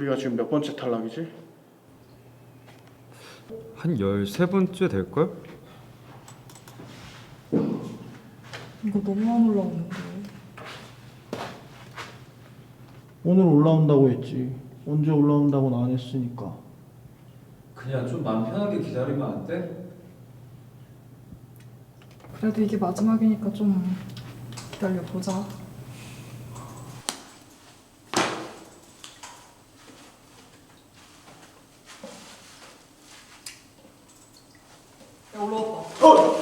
우리가 지금 몇 번째 탈락이지? 한 13번째 될걸? 이거 너무 안 올라오는데. 오늘 올라온다고 했지. 언제 올라온다고는 안 했으니까. 그냥 좀 마음 편하게 기다리면 안 돼? 그래도 이게 마지막이니까 좀 기다려 보자. 야 올라왔다.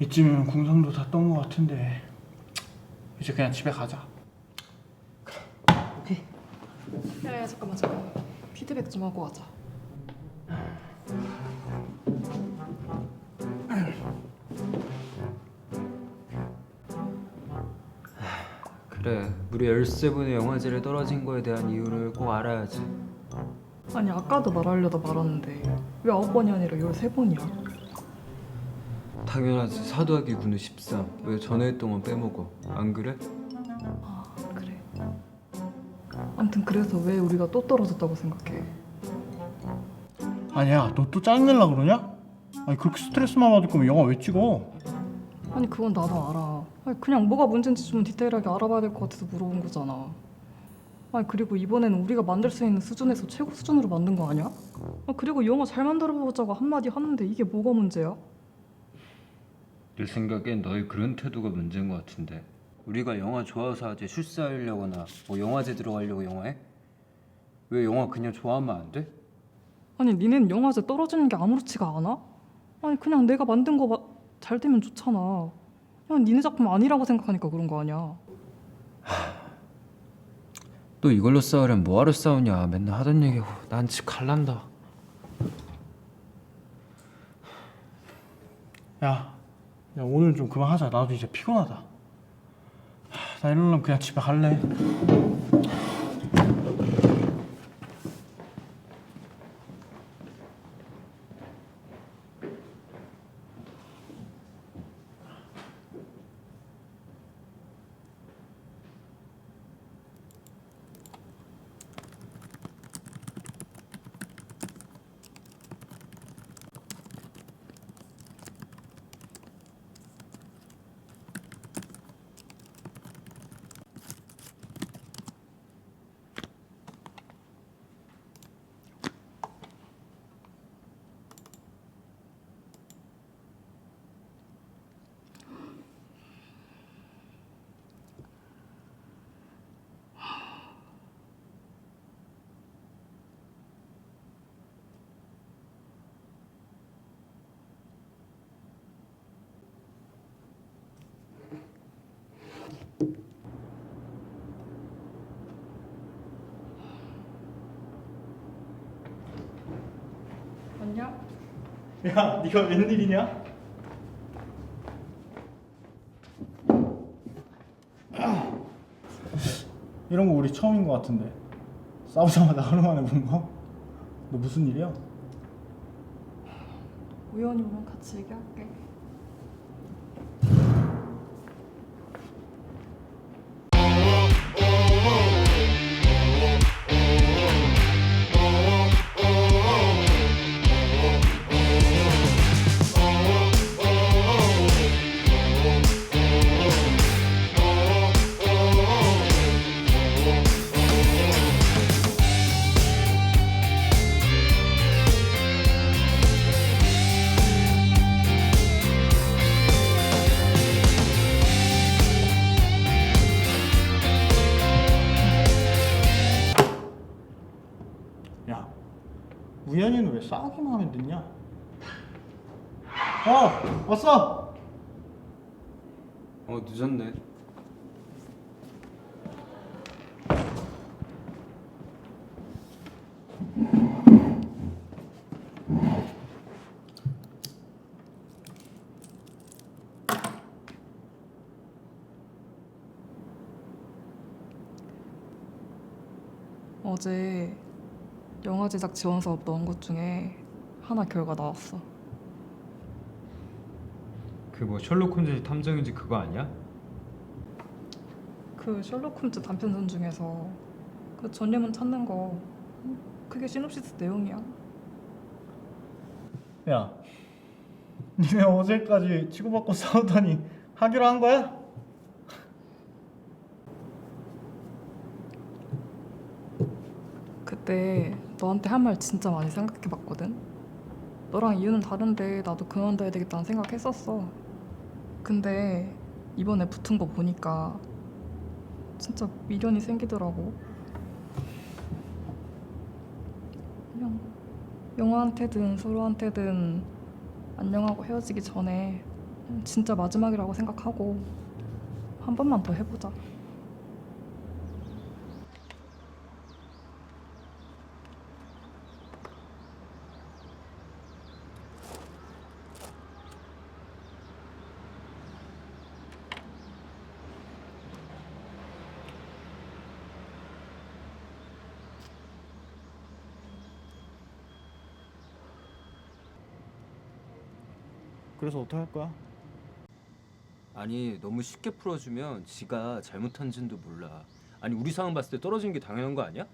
이쯤이면 궁상도 다 떤 것 같은데 이제 그냥 집에 가자. 야 야 잠깐만 잠깐만. 피드백 좀 하고 가자. 그래 우리 13분의 영화제를 떨어진 거에 대한 이유를 꼭 알아야지 아니 아까도 말하려다 말았는데 왜 아홉 번이 아니라 열세 번이야? 당연하지 사도하기 군은 13 왜 전에 했던 건 빼먹어 안 그래? 아 그래. 아무튼 그래서 왜 우리가 또 떨어졌다고 생각해? 아니야, 너 또 짜증낼라 그러냐? 아니 그렇게 스트레스만 받을 거면 영화 왜 찍어? 아니 그건 나도 알아. 아니, 그냥 뭐가 문제인지 좀 디테일하게 알아봐야 될 것 같아서 물어본 거잖아. 아니 그리고 이번에는 우리가 만들 수 있는 수준에서 최고 수준으로 만든 거 아니야? 아, 그리고 영화 잘 만들어 보자고 한마디 하는데 이게 뭐가 문제야? 내 생각엔 너희 그런 태도가 문제인 것 같은데 우리가 영화 좋아서 하지 출세하려거나 뭐 영화제 들어가려고 영화해? 왜 영화 그냥 좋아하면 안 돼? 아니 니넨 영화제 떨어지는 게 아무렇지가 않아? 아니 그냥 내가 만든 거 잘 되면 좋잖아. 그냥 니네 작품 아니라고 생각하니까 그런 거 아니야. 또 이걸로 싸우려면 뭐하러 싸우냐 맨날 하던 얘기고 난 집 갈란다 야, 야 오늘 좀 그만하자. 나도 이제 피곤하다. 하, 나 이러려면 그냥 집에 갈래. 맞냐? 야, 네가 웬일이냐? 아. 이런 거 우리 처음인 것 같은데 싸우자마자 하루 만에 본 거? 너 무슨 일이야? 우연히 오면 같이 얘기할게. 하면 늦냐? 어! 왔어! 어 늦었네. 어제 영화 제작 지원 사업 넣은 것 중에 하나 결과 나왔어. 그 뭐 셜록 홈즈 탐정인지 그거 아니야? 그 셜록 홈즈 단편선 중에서 그 전예문 찾는 거 그게 시놉시스 내용이야. 야, 니네 어제까지 치고받고 싸우더니 하기로 한 거야? 그때 너한테 한 말 진짜 많이 생각해봤거든. 너랑 이유는 다른데 나도 그만둬야 되겠다는 생각했었어. 근데 이번에 붙은 거 보니까 진짜 미련이 생기더라고. 그냥 영화한테든 서로한테든 안녕하고 헤어지기 전에 진짜 마지막이라고 생각하고 한 번만 더 해보자. 그래서 어떻게 할 거야? 아니 너무 쉽게 풀어주면 지가 잘못한지도 몰라. 아니 우리 상황 봤을 때 떨어지는 게 당연한 거 아니야?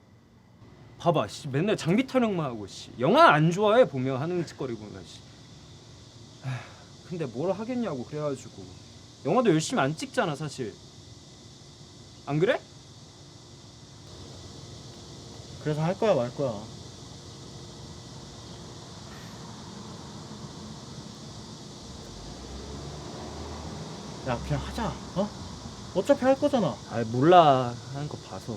봐봐, 씨 맨날 장비 타령만 하고 씨 영화 안 좋아해 보면 하는 짓거리 보면 씨. 에휴, 근데 뭘 하겠냐고 그래가지고 영화도 열심히 안 찍잖아 사실. 안 그래? 그래서 할 거야 말 거야? 야 그냥 하자 어? 어차피 할 거잖아 아 몰라 하는 거 봐서.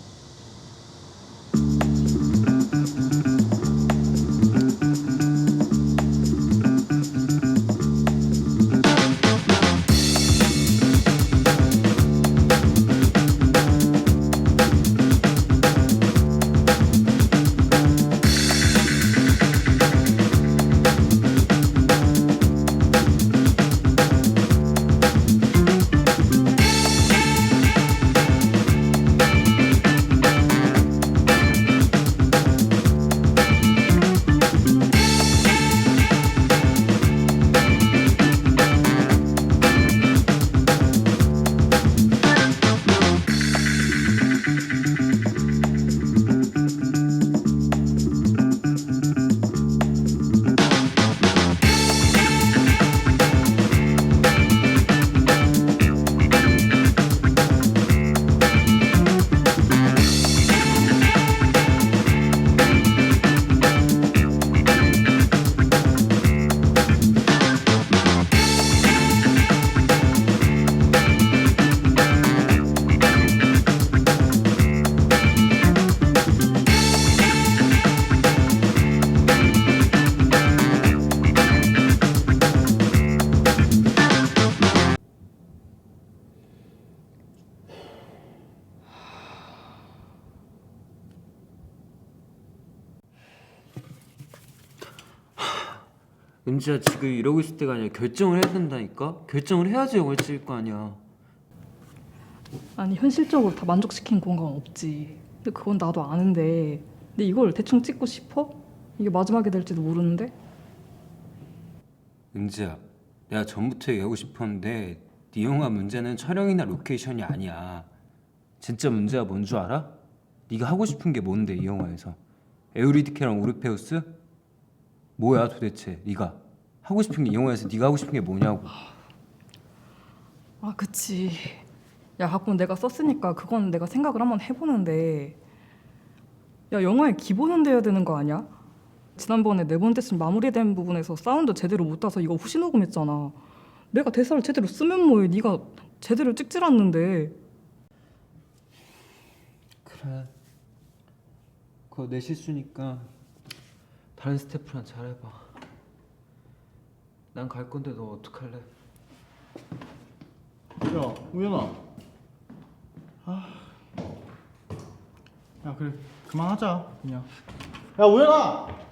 은지야 지금 이러고 있을 때가 아니라 결정을 해야 된다니까. 결정을 해야지 영화를 찍을 거 아니야. 아니 현실적으로 다 만족시킨 공간 없지. 근데 그건 나도 아는데. 근데 이걸 대충 찍고 싶어? 이게 마지막이 될지도 모르는데. 은지야, 내가 전부터 얘기하고 싶었는데 네 영화 문제는 촬영이나 로케이션이 아니야. 진짜 문제가 뭔 줄 알아? 네가 하고 싶은 게 뭔데 이 영화에서? 에우리디케랑 오르페우스? 뭐야 도대체 네가 하고 싶은 게 이 영화에서 네가 하고 싶은 게 뭐냐고. 아, 그치. 야, 가끔 내가 썼으니까 그건 내가 생각을 한번 해보는데. 야, 영화의 기본은 돼야 되는 거 아니야? 지난번에 네 번째쯤 마무리된 부분에서 사운드 제대로 못 따서 이거 후시 녹음했잖아. 내가 대사를 제대로 쓰면 뭐해? 네가 제대로 찍질 않는데. 그래. 그거 내 실수니까 다른 스태프랑 잘해봐. 난 갈 건데 너 어떡할래? 야 우연아. 아... 야 그래. 그만하자 그냥. 야 우연아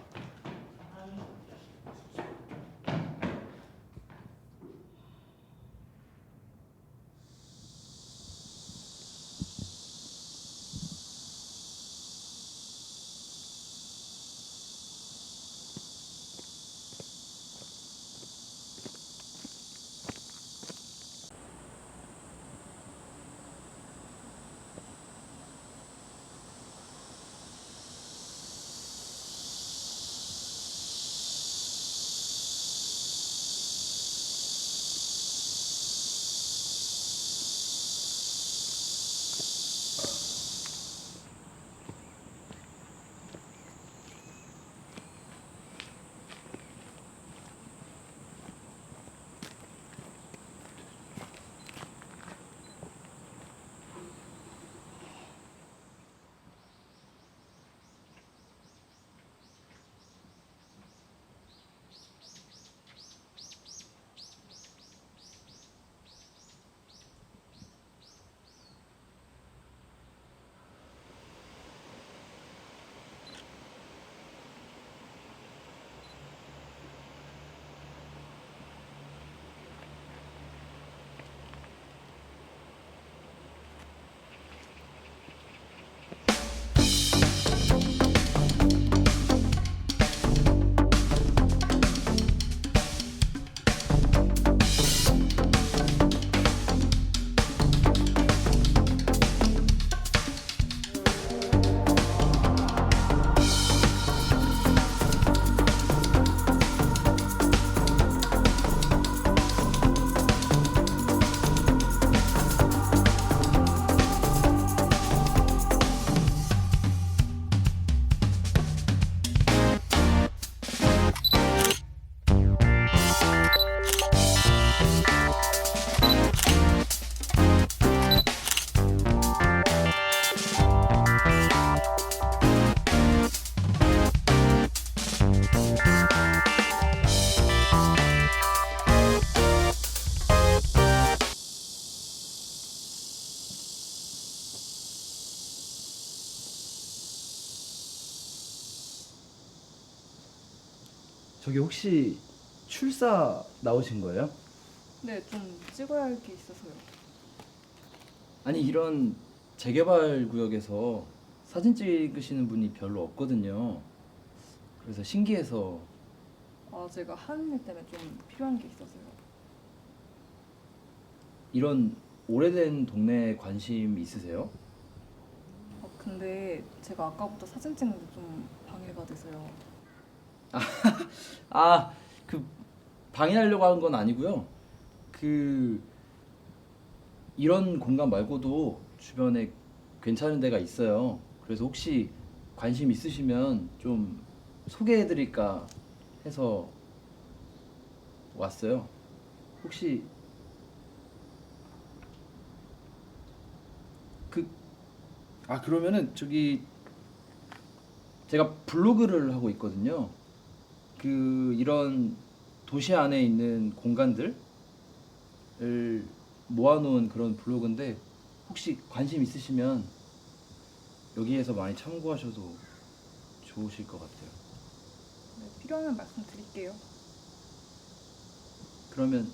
저기 혹시 출사 나오신 거예요? 네, 좀 찍어야 할 게 있어서요. 아니 이런 재개발 구역에서 사진 찍으시는 분이 별로 없거든요. 그래서 신기해서 아, 제가 하는 일 때문에 좀 필요한 게 있어서요. 이런 오래된 동네에 관심 있으세요? 아, 근데 제가 아까부터 사진 찍는데 좀 방해가 돼서요. 아, 그 방해하려고 하는 건 아니고요. 그 이런 공간 말고도 주변에 괜찮은 데가 있어요. 그래서 혹시 관심 있으시면 좀 소개해 드릴까 해서 왔어요. 혹시 그 아 그러면은 저기 제가 블로그를 하고 있거든요. 그 이런 도시 안에 있는 공간들을 모아놓은 그런 블로그인데 혹시 관심 있으시면 여기에서 많이 참고하셔도 좋으실 것 같아요. 네, 필요하면 말씀드릴게요. 그러면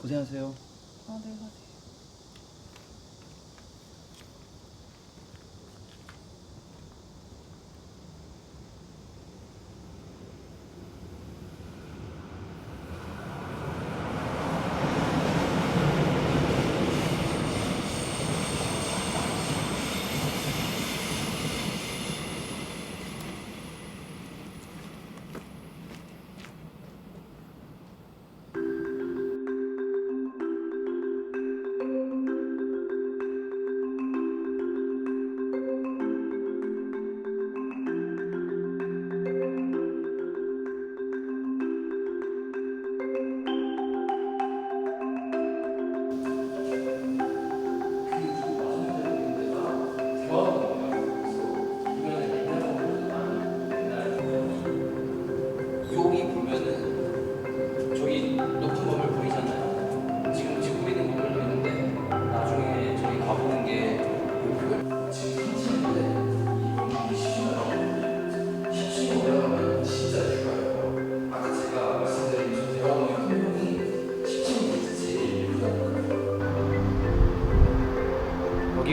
고생하세요. 아, 네, 하세요.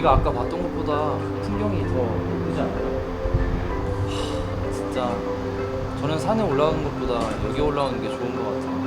여기가 아까 봤던 것보다 풍경이 더 예쁘지 않아요? 하, 진짜 저는 산에 올라가는 것보다 여기 올라오는 게 좋은 것 같아요.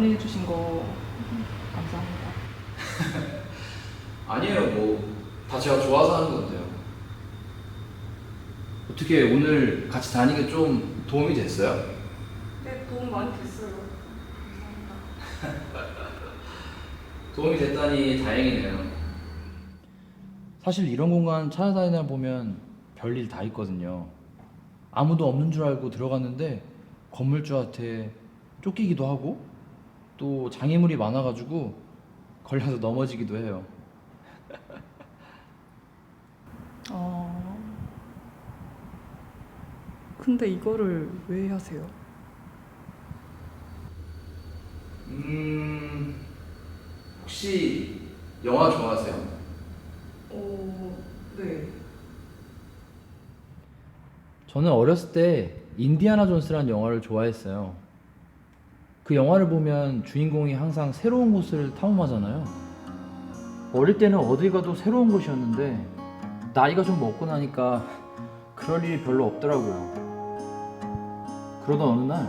안내해 주신 거 감사합니다. 아니에요, 뭐 다 제가 좋아서 하는 건데요. 어떻게 오늘 같이 다니게 좀 도움이 됐어요? 네, 도움 많이 됐어요. 감사합니다. 도움이 됐다니 다행이네요. 사실 이런 공간 찾아다니다 보면 별일 다 있거든요. 아무도 없는 줄 알고 들어갔는데 건물주한테 쫓기기도 하고 또 장애물이 많아가지고 걸려서 넘어지기도 해요. 아, 근데 이거를 왜 하세요? 음 혹시 영화 좋아하세요? 어, 네. 저는 어렸을 때 인디아나 존스라는 영화를 좋아했어요. 그 영화를 보면 주인공이 항상 새로운 곳을 탐험하잖아요. 어릴 때는 어딜 가도 새로운 곳이었는데 나이가 좀 먹고 나니까 그럴 일이 별로 없더라고요. 그러던 어느 날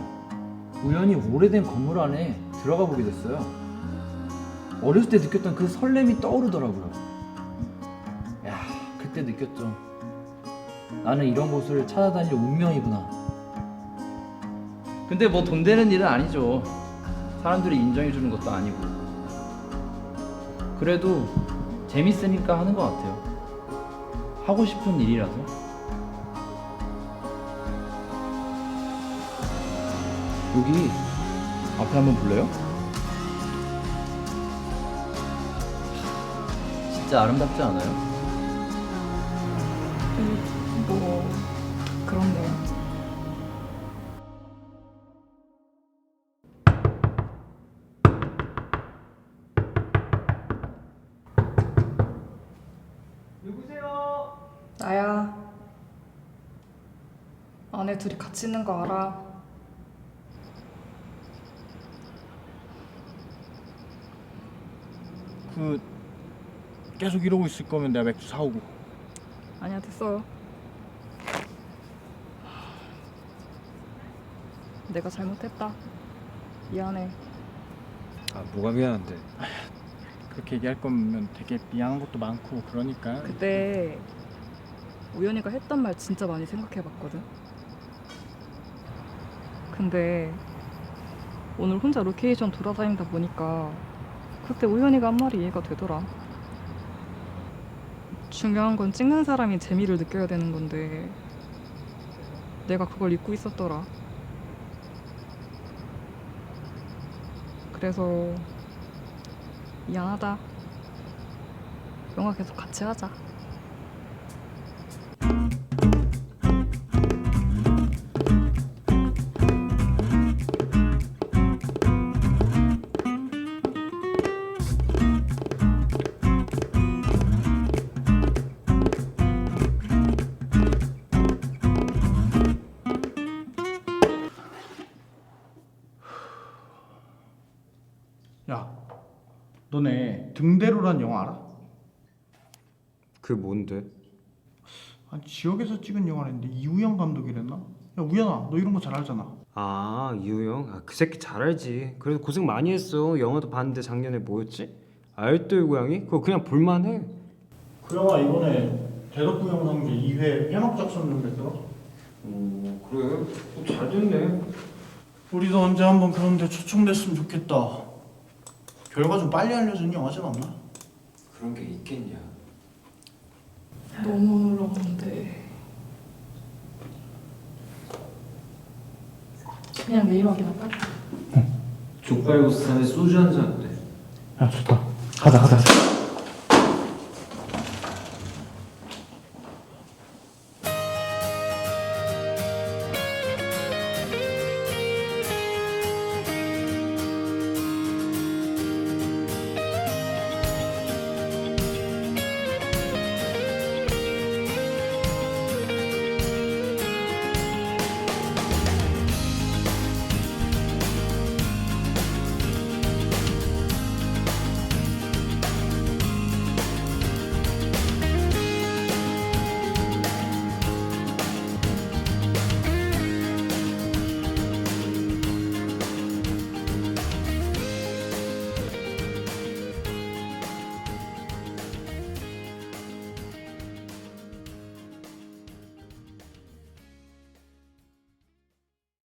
우연히 오래된 건물 안에 들어가 보게 됐어요. 어렸을 때 느꼈던 그 설렘이 떠오르더라고요. 야, 그때 느꼈죠. 나는 이런 곳을 찾아다닐 운명이구나. 근데 뭐 돈 되는 일은 아니죠. 사람들이 인정해 주는 것도 아니고. 그래도 재밌으니까 하는 것 같아요. 하고 싶은 일이라서. 여기 앞에 한번 볼래요? 진짜 아름답지 않아요? 둘이 같이 있는 거 알아. 그 계속 이러고 있을 거면 내가 맥주 사오고 아니야 됐어요. 내가 잘못했다. 미안해. 아 뭐가 미안한데? 그렇게 얘기할 거면 되게 미안한 것도 많고 그러니까 그때 우연이가 했던 말 진짜 많이 생각해 봤거든. 근데 오늘 혼자 로케이션 돌아다니다 보니까 그때 우연이가 한 말이 이해가 되더라. 중요한 건 찍는 사람이 재미를 느껴야 되는 건데 내가 그걸 잊고 있었더라. 그래서 미안하다. 영화 계속 같이 하자. 너네 등대로란 영화 알아? 그 뭔데? 아니 지역에서 찍은 영화인데 이우영 감독이랬나? 야 우연아 너 이런 거 잘 알잖아 아 이우영? 아, 그 새끼 잘 알지 그래도 고생 많이 했어 영화도 봤는데 작년에 뭐였지? 알뜰 고양이? 그거 그냥 볼만해 그 영화 이번에 대덕구 영상제 2회 해막 작성 됐더라 오 그래? 잘 됐네 우리도 언제 한번 그런 데 초청됐으면 좋겠다 결과 좀 빨리 알려주는 영화진 없나? 그런 게 있겠냐? 너무 어려운데. 그냥 내일 확인할 빨리 족발보스탄에 소주 한잔 어때? 야 좋다. 가자 가자 가자